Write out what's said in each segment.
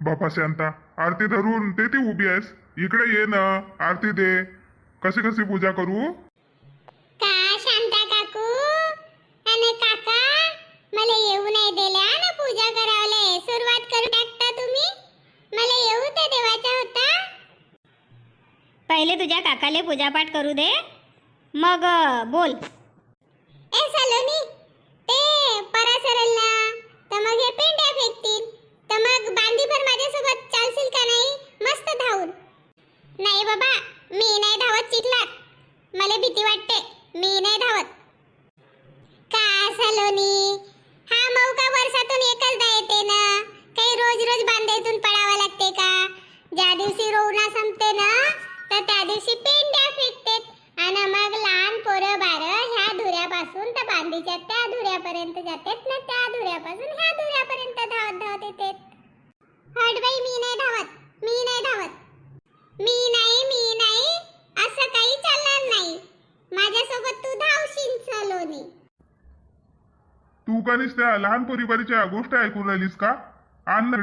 बापा शांता आरती धरून ते ती उभी आहेस. इकडे ये ना आरती दे. कशी कशी पूजा करू? का शांता काकू? आणि काका मला येऊ नाही दिल्या ना पूजा करावले सुरुवात करू टाकता तुम्ही? मला येऊ तर देवाचा होता. पहिले तुझ्या काकाले पूजापाठ करू दे. मग अ, बोल. ए सलोनी ते परासरल ना तर मग हे पेंड्या फेकतील. तर मग बांधीभर माझ्यासोबत चालशील का नाही? मस्त धावून. नाही बाबा मी नाही धावत चिखलात. मला भीती वाटते मी नाही धावत. का सलोनी? हा मौका वर्षातून एकचदा येते ना? काही रोज रोज बांधायतून पडावं लागते का? ज्या दिवशी रोवणा संपते ना तर त्या दिवशी पेंड्या फेकते आणि मग लहान पोरं बारं चांदीच्या त्या धुऱ्यापर्यंत जातात ना त्या धुऱ्यापासून ह्या धुऱ्यापर्यंत धावत धावत येतात. हटबाई मी नाही धावत. मी नाही धावत. मी नाही मी नाही. असं काही चालणार नाही. माझ्यासोबत तू धावशील सलोनी. तू कधीच त्या लहान परिवारीच्या गोष्ट ऐकून राहिलीस का? आण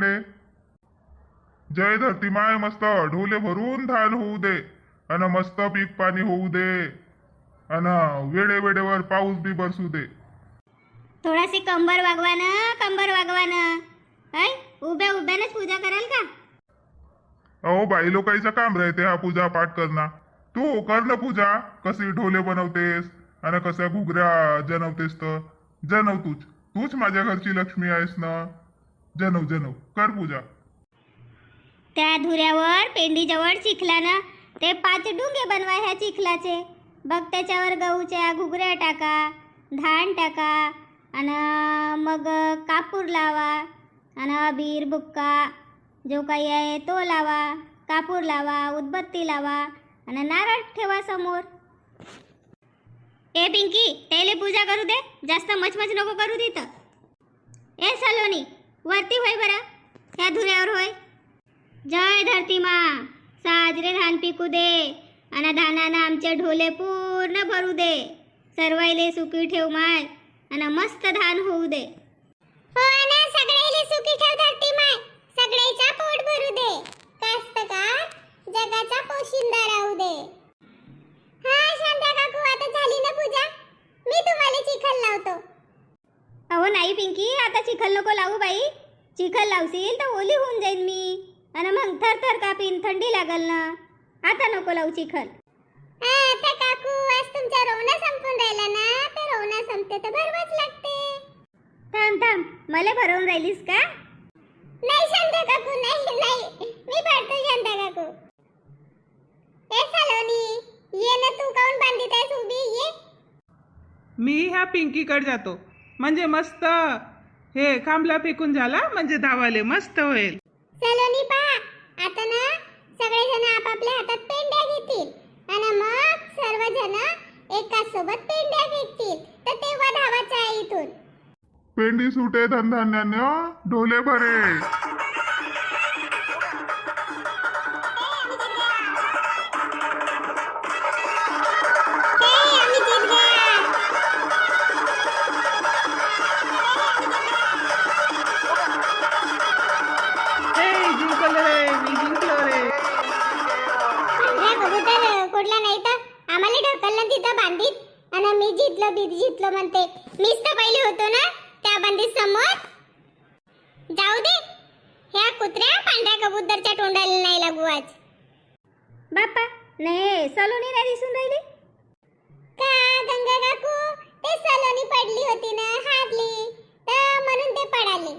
जय धरती माय मस्त. ढोले भरून धान होऊ दे. अन मस्त पीक पाणी होऊ दे. अन वेडे वेडेवर पाऊस बी बरसू दे. थोडाशी कंबर वागवा ना कंबर वागवा ना. काय उभ्या उभ्यानंच पूजा कराल का? अहो बाई लोकांचं काम राहते हा पूजा पाठ करणं तू कर ना पूजा कशी ढोले बनवतेस आणि कशा घुगऱ्या जनवतेस तर. जनव तूच तूच माझ्या घरची लक्ष्मी आहेस ना. जनव जनव कर पूजा. त्या धुऱ्यावर पेंडीजवळ चिखलानं ते पाच डुंगे बनवा ह्या चिखलाचे. बघ त्याच्यावर गहूच्या घुगऱ्या टाका धान टाका आणि मग कापूर लावा आणि अबीर बुक्का जो काही आहे तो लावा कापूर लावा उदबत्ती लावा आणि नारळ ठेवा समोर. ए पिंकी त्याले पूजा करू दे जास्त मचमच नको करू तिथं. ए सलोनी वरती होय बरं ह्या धुऱ्यावर होय. जय धरती मा साजरे धान पिकू दे. आणि धानानं आमचे ढोले पूर्ण भरू दे. सर्वाईले सुखी ठेव माय आणि मस्त धान होऊ दे. हो ना सगळ्याले सुखी ठेव धरती माय. सगळ्याचा पोट भरू दे. कास्तकार जगाचा पोशिंदा राहू दे. हा शांता काकू आता झाली ना पूजा? मी तुम्हाला चिखल लावतो. अहो नाही पिंकी आता चिखल नको लावू बाई. चिखल लावशील तर ओली होऊन जाईन मी. आणि मग थर थर कापीन थंडी लागल ना. आता नको लावू चिखल. हा, आता काकू आज तुमचा रोवणा संपून राहिला ना तर रोवणा संपते तर भरवाच लागते. थांब थांब मला भरवून राहिलीस का? नाही शांता काकू नाही नाही मी भरतो शांता काकू. ए सलोनी ये ना तू काऊन बांधित आहेस उभी ये. मी ह्या पिंकीकडे जातो. म्हणजे मस्त हे खांबला फेकून झाला म्हणजे धावाले मस्त होईल. सलोनी पा आता ना सगळेजण आपापल्या हातात पेंड्या घेतील आणि मग सर्वजण एकाच सोबत पेंड्या तर तेव्हा धावाचा आहे इथून पेंडी सुटे धनधान्यानं ढोले भरे हे? आम्ही जिंकणार हे जिंकलो रे मी जिंकलो रे. पांढऱ्या कबूतर कुठला नाही तर आम्हाला ढकललं तिथं बांधीत? आणि मी जितलो बी जितलो म्हणते. मीच तर पहिले होतो ना त्या बांधीत समोर? जाऊ दे. ह्या कुत्र्या पांढऱ्या कबूतरच्या तोंडाला नाही लागू आज. बाप्पा नाही सलोनी नाही दिसून राहिली? का गंगा काकू? ते सलोनी पडली होती ना हाडली तर म्हणून ते पडाले.